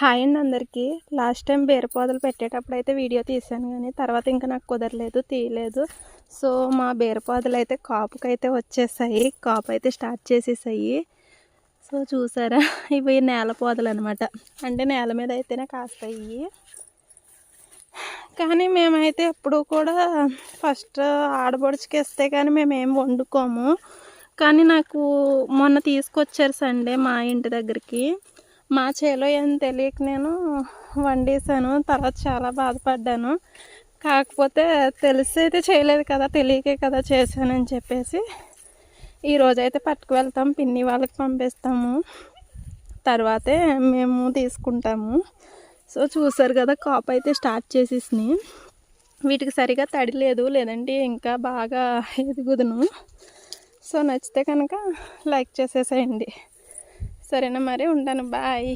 Hi అండి అందరికీ. Last time బీరపోదలు పెట్టేటప్పుడు అయితే వీడియో తీసాను కానీ తర్వాత ఇంకా నాకు కుదరలేదు తీయలేదు. సో మా బీరపోదలు అయితే కాపుకైతే వచ్చేసాయి. కాపు అయితే స్టార్ట్ చేసేసాయి. సో చూసారా? ఇవి నేల పోదలు అనమాట అంటే నేల మీద అయితేనే కాస్తాయి. కానీ మేమైతే ఎప్పుడూ కూడా ఫస్ట్ ఆడబడుచుకి ఇస్తే కానీ మేమేం వండుకోము. కానీ నాకు మొన్న తీసుకొచ్చారు సండే మా ఇంటి దగ్గరికి. మా చేలో ఏం తెలియక నేను వండేసాను తర్వాత చాలా బాధపడ్డాను. కాకపోతే తెలిసి అయితే చేయలేదు కదా తెలియకే కదా చేశానని చెప్పేసి ఈరోజైతే పట్టుకు వెళ్తాం పిన్ని వాళ్ళకి పంపిస్తాము. తర్వాతే మేము తీసుకుంటాము. సో చూసారు కదా కాప్ అయితే స్టార్ట్ చేసేసినాయి. వీటికి సరిగా తడి లేదు లేదంటే ఇంకా బాగా ఎదుగుదును. సో నచ్చితే కనుక లైక్ చేసేసేయండి. సరేనా మరి ఉంటాను బాయ్.